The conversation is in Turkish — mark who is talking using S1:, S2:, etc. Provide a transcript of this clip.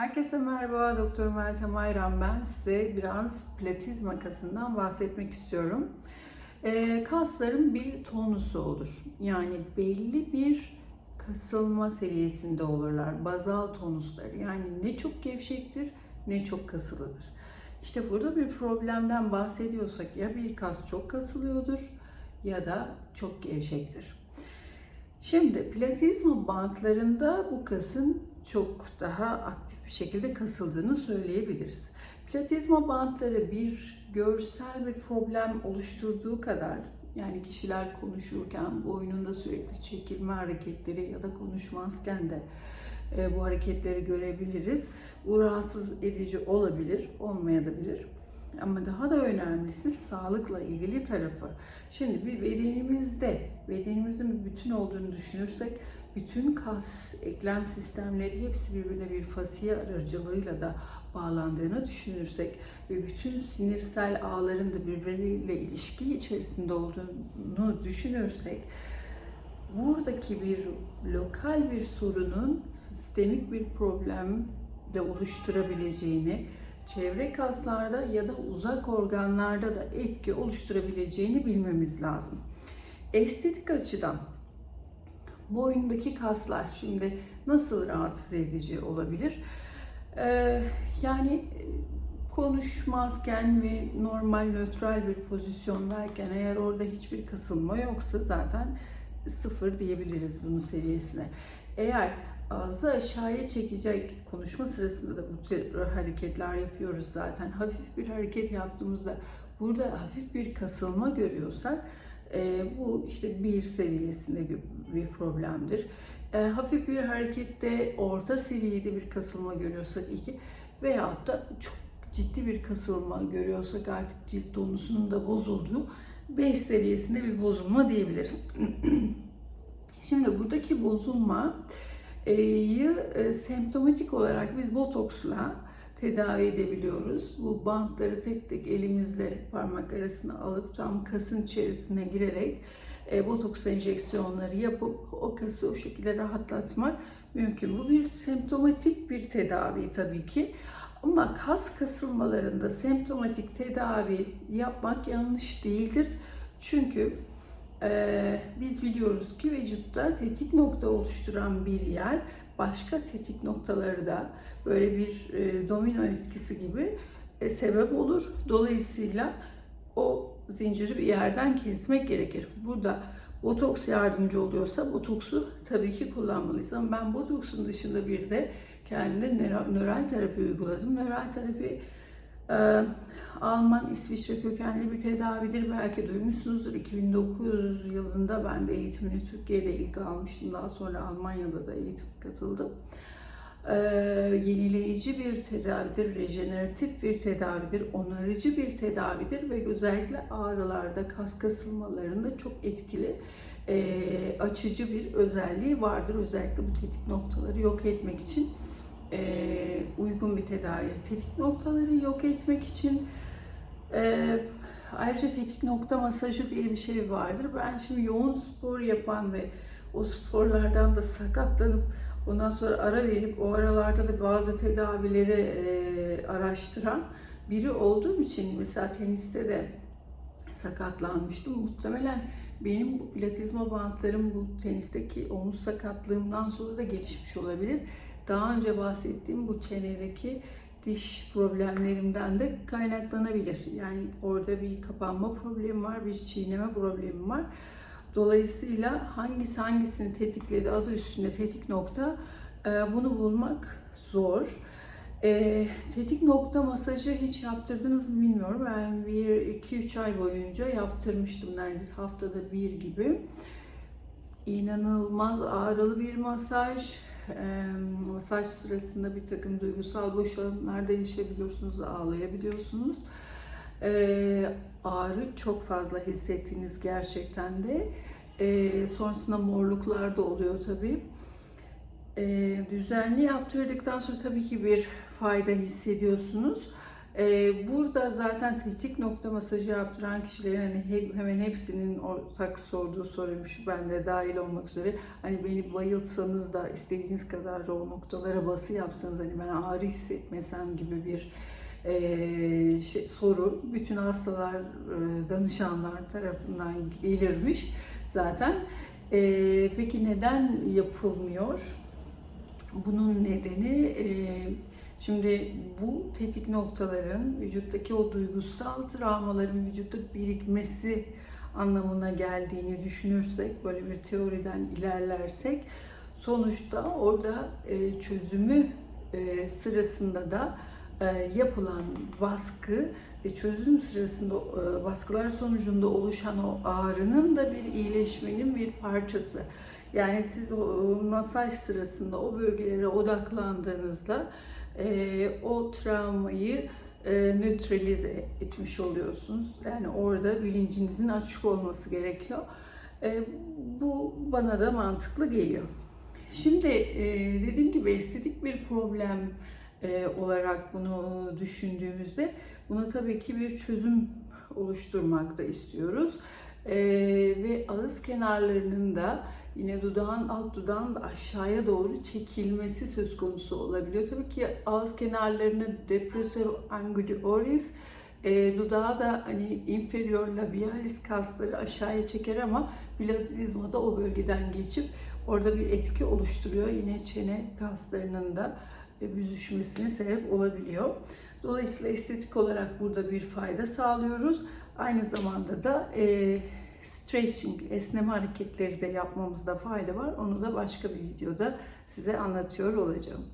S1: Herkese merhaba, Doktor Meltem Ayran ben. Size biraz pilates makasından bahsetmek istiyorum. Ee, kasların bir tonusu olur. Yani belli bir kasılma seviyesinde olurlar. Bazal tonusları. Yani ne çok gevşektir ne çok kasılıdır. İşte burada bir problemden bahsediyorsak ya bir kas çok kasılıyordur ya da çok gevşektir. Şimdi platizma bantlarında bu kasın çok daha aktif bir şekilde kasıldığını söyleyebiliriz. Platizma bantları bir görsel bir problem oluşturduğu kadar yani kişiler konuşurken boynunda sürekli çekilme hareketleri ya da konuşmazken de e, bu hareketleri görebiliriz. Bu rahatsız edici olabilir, olmayabilir. Ama daha da önemlisi sağlıkla ilgili tarafı. Şimdi bir bedenimizde, bedenimizin bir bütün olduğunu düşünürsek bütün kas, eklem sistemleri hepsi birbirine bir fasiye aracılığıyla da bağlandığını düşünürsek ve bütün sinirsel ağların da birbirleriyle ilişki içerisinde olduğunu düşünürsek buradaki bir lokal bir sorunun sistemik bir problem de oluşturabileceğini, çevre kaslarda ya da uzak organlarda da etki oluşturabileceğini bilmemiz lazım. Estetik açıdan boyundaki kaslar şimdi nasıl rahatsız edici olabilir? Ee, yani konuşmazken ve normal nötral bir pozisyondayken eğer orada hiçbir kasılma yoksa zaten sıfır diyebiliriz bunun seviyesine. Eğer ağzı aşağıya çekecek konuşma sırasında da bu tür hareketler yapıyoruz zaten. Hafif bir hareket yaptığımızda burada hafif bir kasılma görüyorsak e, bu işte bir seviyesinde bir problemdir. E, hafif bir harekette orta seviyede bir kasılma görüyorsak iki veyahut da çok ciddi bir kasılma görüyorsak artık cilt tonusunun da bozulduğu 5 seviyesinde bir bozulma diyebiliriz. Şimdi buradaki bozulmayı e, semptomatik olarak biz botoksla tedavi edebiliyoruz. Bu bantları tek tek elimizle parmak arasına alıp tam kasın içerisine girerek e, botoks enjeksiyonları yapıp o kası o şekilde rahatlatmak mümkün. Bu bir semptomatik bir tedavi tabii ki. Ama kas kasılmalarında semptomatik tedavi yapmak yanlış değildir. Çünkü e, biz biliyoruz ki vücutta tetik nokta oluşturan bir yer başka tetik noktaları da böyle bir e, domino etkisi gibi e, sebep olur. Dolayısıyla o zinciri bir yerden kesmek gerekir. Burada botoks yardımcı oluyorsa botoksu tabii ki kullanmalıyız. Ama ben botoksun dışında bir de kendime nöral terapi uyguladım. Nöral terapi e, Alman, İsviçre kökenli bir tedavidir. Belki duymuşsunuzdur. 2009 yılında ben de eğitimini Türkiye'de ilk almıştım. Daha sonra Almanya'da da eğitim katıldım. Ee, yenileyici bir tedavidir, rejeneratif bir tedavidir, onarıcı bir tedavidir ve özellikle ağrılarda, kas kasılmalarında çok etkili e, açıcı bir özelliği vardır. Özellikle bu tetik noktaları yok etmek için e, uygun bir tedavi. Tetik noktaları yok etmek için e, ayrıca tetik nokta masajı diye bir şey vardır. Ben şimdi yoğun spor yapan ve o sporlardan da sakatlanıp ondan sonra ara verip o aralarda da bazı tedavileri e, araştıran biri olduğum için mesela teniste de sakatlanmıştım. Muhtemelen benim bu platizma bantlarım bu tenisteki omuz sakatlığımdan sonra da gelişmiş olabilir. Daha önce bahsettiğim bu çenedeki diş problemlerimden de kaynaklanabilir. Yani orada bir kapanma problemi var, bir çiğneme problemi var. Dolayısıyla hangisi hangisini tetikledi adı üstünde tetik nokta bunu bulmak zor. E, tetik nokta masajı hiç yaptırdınız mı bilmiyorum. Ben bir iki üç ay boyunca yaptırmıştım neredeyse haftada bir gibi. İnanılmaz ağrılı bir masaj. Masaj sırasında bir takım duygusal boşalımlar da yaşayabiliyorsunuz, ağlayabiliyorsunuz. Ağrı çok fazla hissettiğiniz gerçekten de. Sonrasında morluklar da oluyor tabii. Düzenli yaptırdıktan sonra tabii ki bir fayda hissediyorsunuz. Ee, burada zaten tetik nokta masajı yaptıran kişilerin hani hemen hepsinin ortak sorduğu soruymuş ben de dahil olmak üzere. Hani beni bayıltsanız da istediğiniz kadar o noktalara bası yapsanız hani ben ağrı hissetmesem gibi bir e, şey, soru bütün hastalar, e, danışanlar tarafından gelirmiş zaten. E, peki neden yapılmıyor? Bunun nedeni e, şimdi bu tetik noktaların vücuttaki o duygusal travmaların vücutta birikmesi anlamına geldiğini düşünürsek, böyle bir teoriden ilerlersek sonuçta orada e, çözümü e, sırasında da e, yapılan baskı ve çözüm sırasında e, baskılar sonucunda oluşan o ağrının da bir iyileşmenin bir parçası. Yani siz masaj sırasında o bölgelere odaklandığınızda e, o travmayı e, nötralize etmiş oluyorsunuz. Yani orada bilincinizin açık olması gerekiyor. E, bu bana da mantıklı geliyor. Şimdi e, dediğim gibi estetik bir problem e, olarak bunu düşündüğümüzde buna tabii ki bir çözüm oluşturmak da istiyoruz. E, ve ağız kenarlarının da yine dudağın alt dudağın da aşağıya doğru çekilmesi söz konusu olabiliyor. Tabii ki ağız kenarlarını depressor angulioris e, dudağı da hani inferior labialis kasları aşağıya çeker ama platizma da o bölgeden geçip orada bir etki oluşturuyor. Yine çene kaslarının da e, büzüşmesine sebep olabiliyor. Dolayısıyla estetik olarak burada bir fayda sağlıyoruz. Aynı zamanda da e, stretching, esneme hareketleri de yapmamızda fayda var. Onu da başka bir videoda size anlatıyor olacağım.